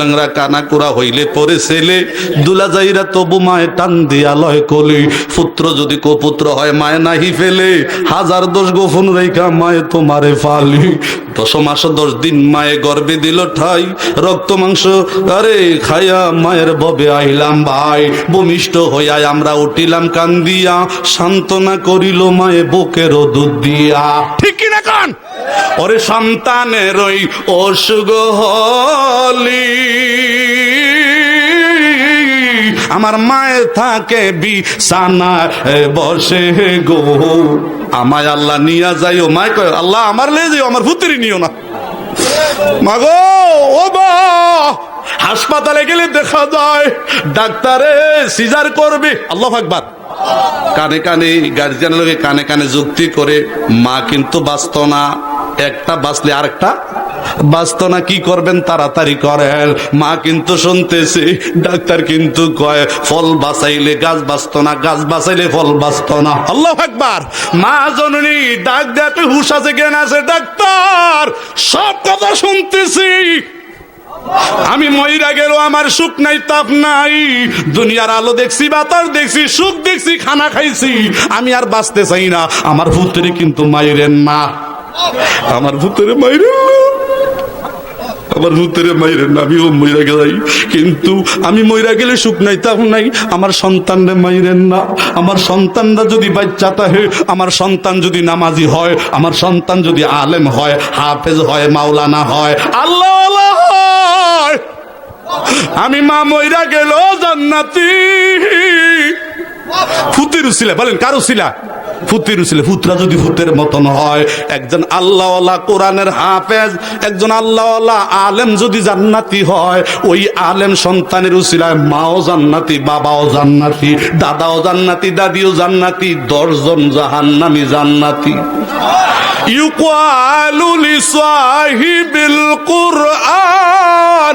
লাংরা কানা কুড়া হইলে পরে ছেলে, দুলা যাইরা তবু মায়ে টান দিয়া লয় কলি। পুত্র যদি কুপুত্র হয়, মায়ে নাহি ফেলে। হাজার দোষ গোফন রেখা মায়ে তোমারে ফালি। দশ মাস দশ দিন মায়ে গর্বে দিল ঠাই। রক্ত মাংস, আরে খাইয়া মায়ের ববে আইলাম ভাই। ভূমিষ্ঠ হইয়া আমরা উঠিলাম কান্দিয়া। সান্ত্বনা করিল মায়ে বুকের দুধ দিয়া। ঠিক কিনা কান? ওরে সন্তানের ওই হলি। আমার মায়ের থাকে বিছানা বসে গো। আমায় আল্লাহ নিয়া যাইও। মায় কয়, আল্লাহ আমার লে যাইও, আমার ভূতেরই নিও না। মাগো, ও বা হাসপাতালে গেলে দেখা যায় ডাক্তারে সিজার করবে। আল্লাহ আকবার। কানে কানে গার্জিয়ানের লোকে কানে কানে যুক্তি করে, মা কিন্তু বাঁচত না। একটা বাঁচলে আরেকটা। বাঁচত না, কি করবেন? তাড়াতাড়ি করেন। মা কিন্তু শুনতেছে, ডাক্তার কিন্তু কয়, ফল বাঁচাইলে গাছ বাঁচত না, গাছ বাঁচাইলে ফল বাঁচত না। আল্লাহ একবার মা জননী, ডাক দেখে হুশ আছে জ্ঞান আছে? ডাক্তার, সব কথা শুনতেছি। আমি ময়রা গেল, আমার সুখ নাই, তাপ নাই। দুনিয়ার আলো দেখছি, বাতাস দেখছি, সুখ দেখছি, খানা খাইছি। আমি আর বাঁচতে চাই না। আমার ভূতরে কিন্তু মাইরেন না আমার ভূতরে মাইরেন আমার ভূতের মাইরেন না আমিও মইরা গেলাই। কিন্তু আমি মইরা গেলে সুখ নাই তাপ নাই। আমার সন্তানরে মাইরেন না আমার সন্তানরা যদি বাচ্চা তাহে, আমার সন্তান যদি নামাজি হয়, আমার সন্তান যদি আলেম হয়, হাফেজ হয়, মাওলানা হয়, আল্লাহ আল্লাহ আমি মা মইরা গেল জান্নাতি। ফুতির উসিলা, বলেন কার উসিলা? ফুতির উসিলা ফুতরা যদি ফুতের মতন হয়, একজন আল্লাহওয়ালা কোরআনের হাফেজ, একজন আল্লাহওয়ালা আলেম যদি জান্নাতি হয়, ওই আলেম সন্তানের উসিলায় মাও জান্নাতি, বাবাও জান্নাতি, দাদাও জান্নাতি, দাদিও জান্নাতি, দশজন জাহান্নামি জান্নাতি। ইউকালু লিসাহিবিল কুরআন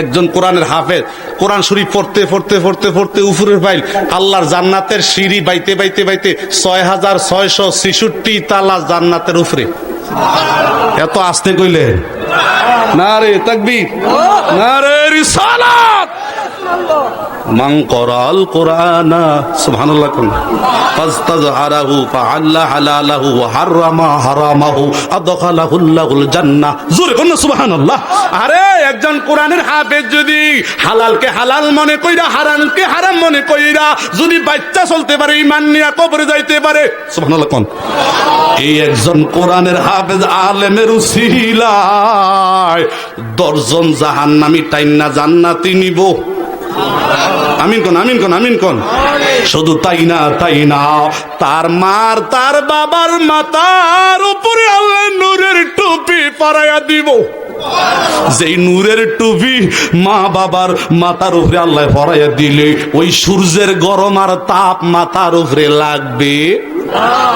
একজন কোরআনের হাফেজ। কোরআন শরীফ পড়তে পড়তে পড়তে পড়তে উফুরের ফাইল। আল্লাহর জান্নাতের সিঁড়ি বাইতে বাইতে বাইতে ছয় হাজার ছয়শো ছেষট্টি তালা জান্নাতের উপরে এত আসতে কইলে না রে তাকবি না রে, রিসালাত। মান করাল কোরআনা, সুবহানাল্লাহ কোন। ফাস্তাজহারাহু ফাআল্লা হালালাহু ওয়া হারামা হারামাহু আদখালাহুল্লাহুল জান্নাহ। জোরে কোন সুবহানাল্লাহ। আরে, একজন কোরআনের হাফেজ যদি হালালকে হালাল মনে কইরা, হারামকে হারাম মনে কইরা, যদি বাচ্চা চলতে পারে, ঈমান নিয়া কবরে যাইতে পারে, সুবহানাল্লাহ কোন। এই একজন কোরআনের হাফেজ আলেমের উসিলায় দশজন জাহান্নামী টাইন্না জান্নাতি নিব। আমিন কোন আমিন কোন আমিন কোন? শুধু তাই না তাই না। তার মার, তার বাবার মাতার উপরে আল্লাহ নূরের টুপি পরাইয়া দিব। যেই নূরের টুপি মা বাবার মাথার উপরে আল্লাহ পরাইয়া দিলে, ওই সূর্যের গরম আর তাপ মাথার উপরে লাগবে।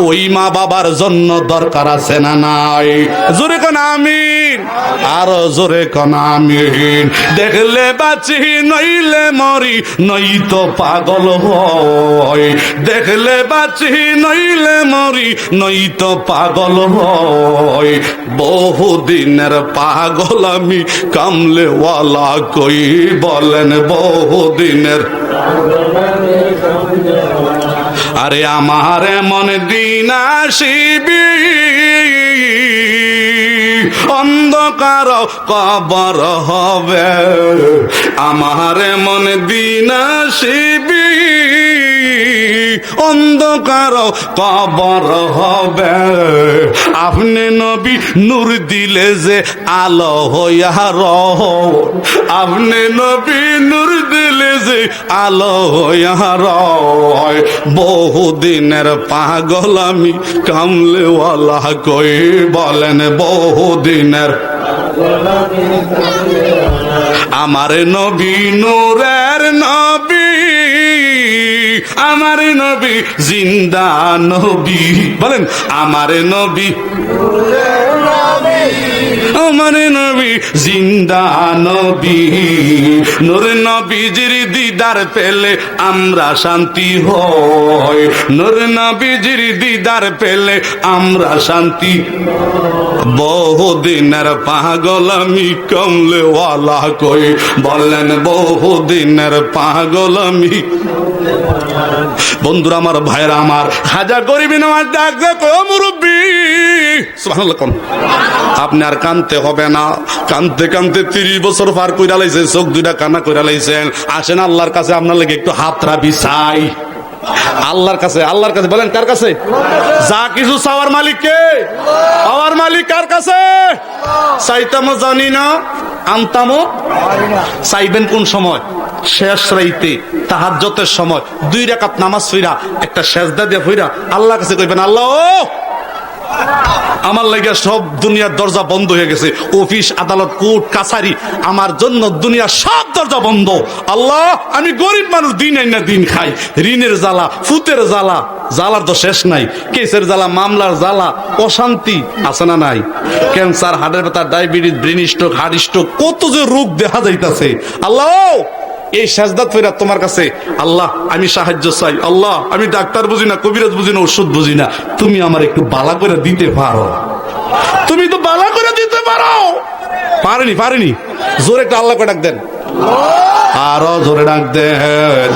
ওই মা বাবার জন্য দরকার আছে না নাই? জোরে কোন আমিন। আরও জোরে কোন আমিন। দেখলে বাঁচি, নইলে মরি নই তো পাগল হয় দেখলে বাঁচি, নইলে মরি নই তো পাগল হয় বহুদিনের পাগল আমি কামলে ওয়ালা কই বলেন বহুদিনের? আরে আমার এমন দিন আসিবি। অন্ধকার কবর হবে। আমার এমন দিন আসিবি। অন্ধকার কবর হবে। আপনি নবী নূর দিলে যে আলো হইয়া রহ। আপনি নবী নূর দিলে যে আলো হইয়া রয় বহুদিনের পাগল আমি কামলেওয়ালা কই বলেন বহুদিনের আমার নবী নূরের নবী আমার নবী জিন্দা নবী। বলেন আমার নবী। আমার নবী, জিন্দা নবী। নূর নবীজির দিদার পেলে আমরা শান্তি হই। নূর নবীজির দিদার পেলে আমরা শান্তি বহুদিনের পাগল আমি কমলেওয়ালা কই। বললেন বহুদিনের পাগল আমি বন্ধুরা, আমার ভাইরা আমার হাজা করিবি না আমার ডাক দেখো মুরব্বী? কোন। আপনি আর কানতে হবে না। কানতে কানতে তিরিশ বছর পার কইরা লাইছে চোখ দুইটা কানা কইরা লাইছেন। আসেন আল্লাহর কাছে, আপনার লাগে একটু হাতরা বিছাই আল্লাহর কাছে আল্লাহর কাছে। বলেন, কার কাছে? যা কিছু চাওয়ার মালিক কে? পাওয়ার মালিক কার কাছে? চাইতামও জানি না আনতামও চাইবেন কোন সময়? শেষ রাইতে, তাহাজ্জতের সময়। দুই রাকাত নামাজ ফিরা, একটা সেজদা দিয়ে ফিরা আল্লাহ কাছে কইবেন, আল্লাহ ও আমার লাগে সব দুনিয়ার দরজা বন্ধ হয়ে গেছে। অফিস, আদালত, কোর্ট, কাছারি, আমার জন্য দুনিয়ার সব দরজা বন্ধ। আল্লাহ, আমি গরিব মানুষ, দিন আই না দিন খাই। ঋণের জ্বালা, ফুতের জ্বালা, জ্বালার তো শেষ নাই। কেসের জ্বালা, মামলার জ্বালা, অশান্তি আছে না নাই? ক্যান্সার, হার্টের ব্যথা, diabetes, brain stroke, heart stroke, কত যে রোগ দেখা যাইতাছে। আল্লাহ এই সাজদাত ফেরা তোমার কাছে, আল্লাহ, আমি সাহায্য চাই। আল্লাহ, আমি ডাক্তার বুঝি না, কবিরাজ বুঝি না, ওষুধ বুঝি না। তুমি আমার একটু বালা করে দিতে পারো। তুমি তো বালা করে দিতে পারো। পারেনি পারেনি। জোরে একটা আল্লাহ করে ডাক দেন। আরও জোরে ডাক দেন।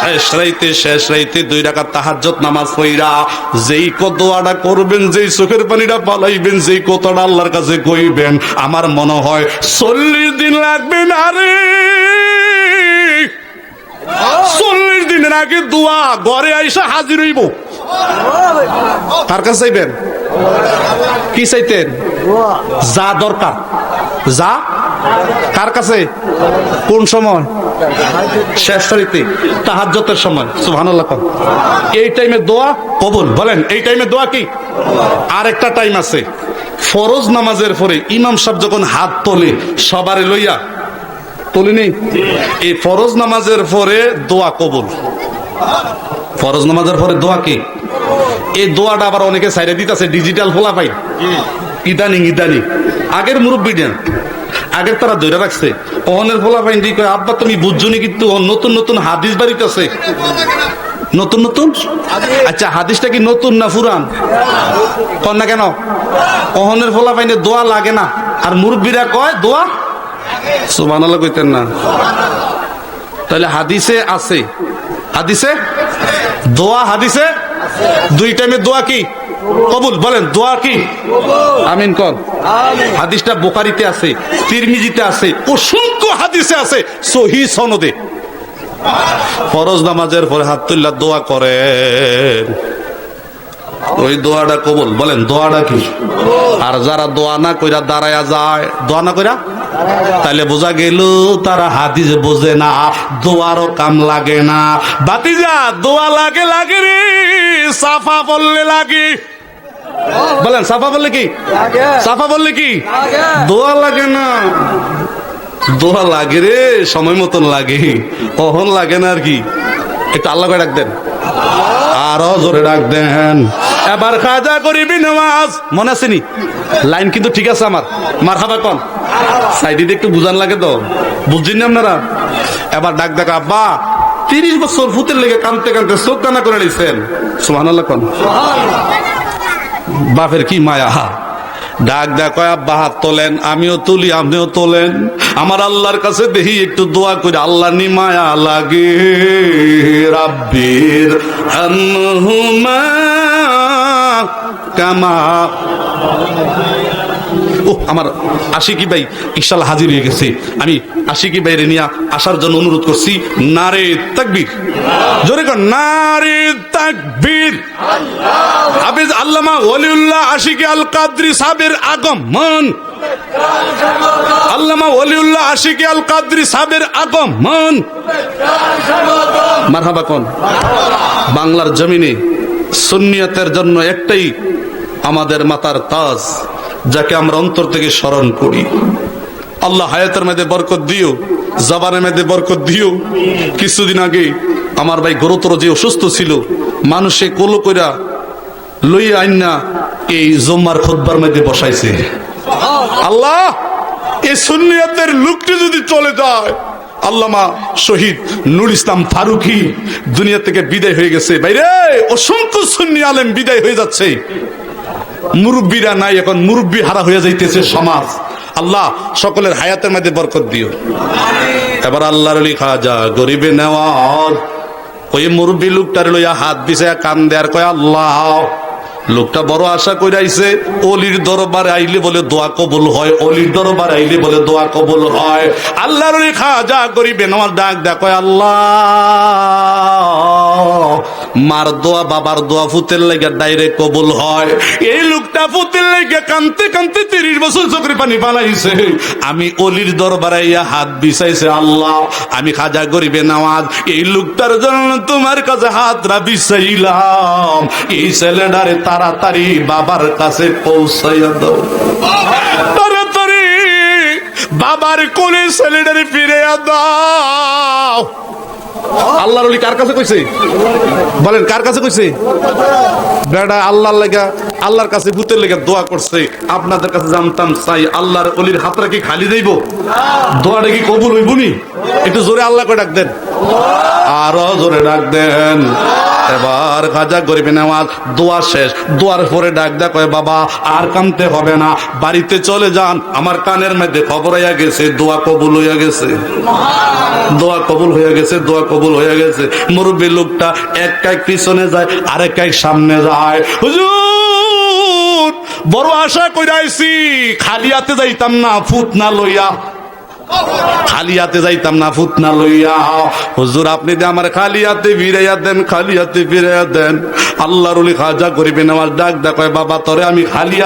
শেষ রাইতে শেষ রাইতে দুই টাকা তাহাজ্জত নামাজ পইরা যেই কতোয়াটা করবেন, যেই চোখের পানিটা পালাইবেন, যেই কতটা আল্লাহর কাছে কইবেন, আমার মনে হয় চল্লিশ দিন লাগবে না রে। চল্লিশ দিনের আগে দোয়া, ঘরে আইসা হাজির হইব। কার কাছে চাইবেন? কি চাইতেন? যা দরকার। যা? কার কাছে? কোন সময়? শেষ তারিখে। তাহাজ্জতের সময়। সুবহানাল্লাহ এই টাইমে দোয়া কবুল। বলেন, এই টাইমে দোয়া কি? আর একটা টাইম আছে। ফরজ নামাজের পরে ইমাম সাহেব যখন হাত তোলে, সবারে লইয়া তোলেনি। এই ফরজ নামাজের পরে দোয়া কবুল। ফরজ নামাজের পরে দোয়া কি? এই দোয়াটা আবার অনেকে সাইডে দিতেছে ডিজিটাল ফোলা পাই ইদানিং ইদানিং। আগের মুরব্বী দেন আগের তারা ধরে রাখছে। অহনের ফোলা পাইন দিয়ে কয়, আব্বা, তুমি বুঝছ নি কিন্তু নতুন নতুন হাদিস বাড়িতেছে? নতুন নতুন? আচ্ছা হাদিসটা কি নতুন না পুরান? কন না কেন? অহনের ফোলা পাইনে দোয়া লাগে না। আর মুরব্বীরা কয়, দোয়া সুবহানাল্লাহ কইতেন না। তাহলে হাদিসে আছে। হাদিসে? দোয়া হাদিসে? দুই টাইমে দোয়া কি? কবুল, বলেন, দোয়া কি? আমিন কর হাদিসটা বোকারিতে আছে, তিরমিজিতে আছে, অসংখ্য হাদিসে আছে, সহি সনদে। ফরজ নামাজের পরে হাত তুল্লা দোয়া করেন। ওই দোয়াটা কবুল, বলেন, দোয়াটা কি? আর যারা দোয়া না কইরা দাঁড়ায়া যায়, দোয়া না কইরা তাহলে বোঝা গেল তারা হাদিস বোঝে না দোয়ারও কাম লাগে না। বাতিজা দোয়া লাগে লাগে রে সাফা বললে লাগে। বলেন সাফা বললে কি? সাফা বললে কি? দোয়া লাগে না। দোয়া লাগে রে সময় মতন লাগে। কখন লাগে না আর কি? একটু আল্লাহকে ডাক দেন। আরও জোরে ডাক দেন। এবার খাজা করিবি নামাজ মনে আছে নি? লাইন কিন্তু ঠিক আছে আমার। মার খাবার কন সাইডে একটু বুঝান লাগে তো। বুঝছেন না আপনারা? এবার ডাক ডাক আব্বা, তিরিশ বছর ফুতের লেগে কানতে কানতে কানা করে নিছেন। সুহান আল্লাহ কন। বাপের কি মায়া ডাক ডাক আব্বা, হাত তোলেন? আমিও তুলি, আপনিও তোলেন। আমার আল্লাহর কাছে দেখি একটু দোয়া করে আল্লাহ নি মায়া লাগে রাব্বির কামা ও, আমার আশিকি ভাই ইশাল হাজির হয়ে গেছে। আমি আশিকি ভাইরে নিয়ে আসার জন্য অনুরোধ করছি, নারে তাকবীর। জোরে কর নারে তাকবীর। হাফিজ আল্লামা ওলিউল্লাহ আশিকি আল কাদরি সাহেবের আগমন। আল্লামা ওলিউল্লাহ আশিকি আল কাদরি সাহেবের আগমন। মারহাবা কোন, বাংলার জমিনে সুন্নিয়তের জন্য একটাই আমাদের মাতার তাজ। যাকে আমরা অন্তর থেকে স্মরণ করি। আল্লাহ হায়াতের মধ্যে বরকত দিও, জবানের মধ্যে বরকত দিও। কিছুদিন আগে আমার ভাই গুরুতর যে অসুস্থ ছিল, মানুষে কোলো কইরা লইয়া আইনা এই জম্মার খোদবার মধ্যে বসাইছে। আল্লাহ এই সুন্নিয়াতের লুকটি যদি চলে যায়, আল্লামা শহীদ নুর ইসলাম ফারুকি দুনিয়া থেকে বিদায় হয়ে গেছে। বাইরে অসংখ্য সুন্নি আলেম বিদায় হয়ে যাচ্ছে। মুরব্বীরা নাই, এখন মুরব্বী হারা হয়ে যাইতেছে সমাজ। আল্লাহ, সকলের হায়াতের মধ্যে বরকত দিও। এবার আল্লাহর আলী খাজা গরিবে নেওয়ার, ওই মুরব্বী লোকটার লইয়া হাত দিছে কান দেয়ার কয়, আল্লাহ, লোকটা বড় আশা করে আইছে অলির দরবারে আইলে বলে দোয়া কবুল হয়, অলির দরবারে আইলে বলে দোয়া কবুল হয়। আল্লাহর খা যা গরিবে নেওয়ার ডাক কয়, আল্লাহ মার দোয়া, বাবার দোয়া ফুতের লেগে ডাইরেক্ট কবুল হয়। এই লোকটা ফুতের লেগে কানতে কানতে তিরিশ বছর চোখের পানি বানাইছে আমি অলির দরবারে হাত বিছাইছে আল্লাহ, আমি খাজা গরিবে নামাজ, এই লোকটার জন্য তোমার কাছে হাতরা বিছাইলাম এই ছেলেটারে তাড়াতাড়ি বাবার কাছে পৌঁছাইয়া দাও। তাড়াতাড়ি বাবার কোলে ছেলেটারে ফিরে দাও। আল্লাহর অলি কার কাছে কইছে? বলেন, কার কাছে কইছে? বেড়া, আল্লাহর লেগা, আল্লাহর কাছে ভূতের লেগে দোয়া করছে। আপনাদের কাছে জানতাম চাই, আল্লাহর অলির হাতটা কি খালি দেব দোয়াটা কি কবুল হইবনি? একটু জোরে আল্লাহ করে ডাক দেন। আরও জোরে ডাক দেন। এবার খাজা গরিবে নেওয়াজ, দোয়া শেষ। দোয়ার পরে ডাক কয়, বাবা, আর কানতে হবে না। বাড়িতে চলে যান। আমার কানের মধ্যে খবর হইয়া গেছে, দোয়া কবুল হইয়া গেছে। দোয়া কবুল হয়ে গেছে, দোয়া কবুল হয়ে গেছে। মুরব্বী লোকটা এক কাক পিছনে যায়, আরেক কাক সামনে যায়। হুজুর, বড় আশা কইরাইছি, খালি হাতে যাইতাম না ফুট না লইয়া। খালি হাতে যাইতাম না, ফুতনা লইয়া। হুজুর, আপনি যে আমার খালিয়াতে ফিরাইয়া দেন খালিয়াতে ফিরাইয়া দেন। আল্লাহর খাজা করিবেন আমার ডাক দেখায়, বাবা, তরে আমি খালি হাতে